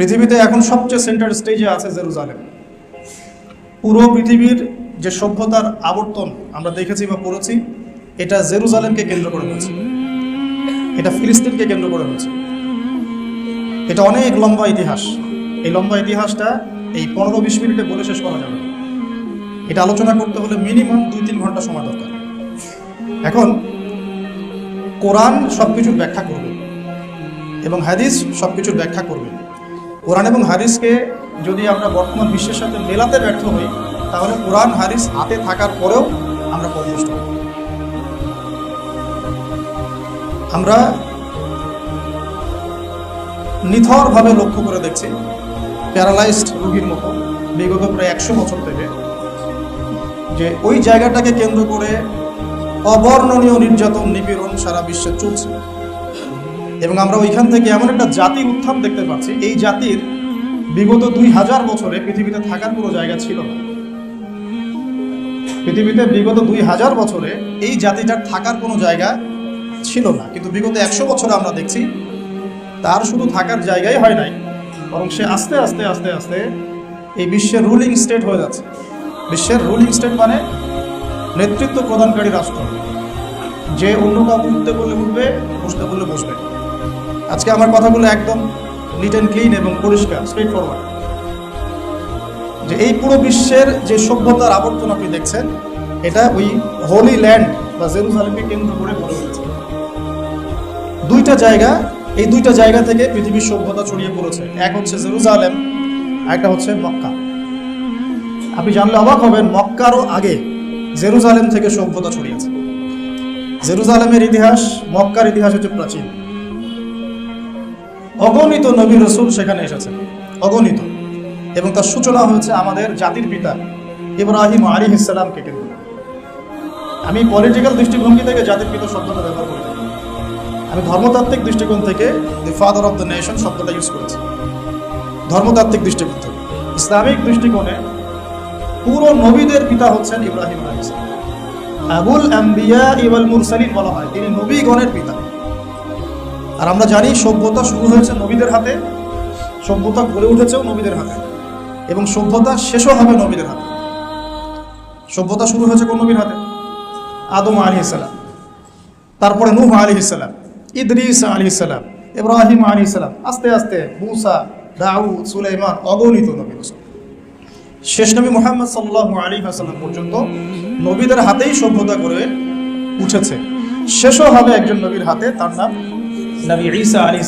পৃথিবীতে এখন সবচেয়ে সেন্টার স্টেজে আছে জেরুজালেম। পুরো পৃথিবীর যে সভ্যতার আবর্তন আমরা দেখেছি বা পড়েছি, এটা জেরুজালেমকে কেন্দ্র করে হয়েছে। এটা ফিলিস্তিনকে কেন্দ্র করে হয়েছে। এটা অনেক লম্বা ইতিহাস। এই লম্বা ইতিহাসটা এই পনেরো বিশ মিনিটে বলে শেষ করা যাবে এটা আলোচনা করতে হলে মিনিমাম দুই তিন ঘণ্টা সময় দরকার। এখন, কোরআন সব কিছুর ব্যাখ্যা করবে এবং হাদিস সব কিছুর ব্যাখ্যা করবে। কোরআন এবং হারিসকে যদি আমরা বর্তমান বিশ্বের সাথে মেলাতে ব্যর্থ হই, তাহলে কোরআন হারিস হাতে থাকার পরেও আমরা পরিবেষ্ট হব। আমরা নিথরভাবে লক্ষ্য করে দেখছি, প্যারালাইজড রোগীর মতো, বিগত প্রায় একশো বছর থেকে, যে ওই জায়গাটাকে কেন্দ্র করে অবর্ণনীয় নির্যাতন, নিপীড়ন সারা বিশ্বে চলছে। এবং আমরা ওইখান থেকে এমন একটা জাতি উত্থান দেখতে পাচ্ছি। এই জাতির বিগত দুই হাজার বছরে পৃথিবীতে থাকার কোনো জায়গা ছিল না। পৃথিবীতে বিগত দুই হাজার বছরে এই জাতিটার থাকার কোনো জায়গা ছিল না। কিন্তু বিগত একশো বছরে আমরা দেখছি, তার শুধু থাকার জায়গাই হয় নাই, বরং সে আস্তে আস্তে আস্তে আস্তে এই বিশ্বের রুলিং স্টেট হয়ে যাচ্ছে। বিশ্বের রুলিং স্টেট মানে নেতৃত্ব প্রদানকারী রাষ্ট্র। যে অন্য কাউকে উঠতে বললে উঠবে, বসতে বললে বসবে। আজকে আমার কথাগুলো একদম নিট অ্যান্ড ক্লিন এবং পরিষ্কার স্ট্রেট ফরওয়ার্ড যে এই পুরো বিশ্বের যে সভ্যতার আবর্তন আপনি দেখছেন, এটা ওই হোলি ল্যান্ড বা জেরুজালেমকে কেন্দ্র করে গড়ে উঠেছে। দুইটা জায়গা, এই দুইটা জায়গা থেকে পৃথিবীর সভ্যতা ছড়িয়ে পড়েছে। এক হচ্ছে জেরুজালেম একটা হচ্ছে মক্কা। আপনি জানলে অবাক হবেন, মক্কারও আগে জেরুজালেম থেকে সভ্যতা ছড়িয়েছে। জেরুজালেমের ইতিহাস, মক্কার ইতিহাস হচ্ছে প্রাচীন। অগণিত নবী রসুল সেখানে এসেছেন। অগণিত। এবং তার সূচনা হয়েছে আমাদের জাতির পিতা ইব্রাহিম আলী ইসলামকে কেন্দ্র আমি পলিটিক্যাল দৃষ্টিভঙ্গি থেকে জাতির পিতা শব্দটা ব্যবহার করি। আমি ধর্মতাত্ত্বিক দৃষ্টিকোণ থেকে the father of the nation শব্দটা ইউজ করেছি। ধর্মতাত্ত্বিক দৃষ্টিকোণ থেকে। ইসলামিক দৃষ্টিকোণে পুরো নবীদের পিতা হচ্ছেন ইব্রাহিম আলী ইসলাম আবুল আম্বিয়া ইওয়াল মুরসালিন বলা হয়। তিনি নবীগণের পিতা। আর আমরা জানি সভ্যতা শুরু হয়েছে নবীদের হাতে, সভ্যতা গড়ে উঠেছেও নবীদের হাতে, এবং সভ্যতা শেষও হবে নবীদের হাতে। সভ্যতা শুরু হয়েছে কোন নবীর হাতে? আদম আলী ইসালাম তারপরে নূহ আলী ইসালাম ইদরিস আলী ইসালাম ইব্রাহিম আলী ইসালাম আস্তে আস্তে মুসা, দাউদ, সুলাইমান অগণিত নবী। শেষ নবী মোহাম্মদ সাল্লাহ আলী হাসাল্লাম পর্যন্ত নবীদের হাতেই সভ্যতা করে উঠেছে। শেষও হবে একজন নবীর হাতে, তার নাম নবী ঈসা আলী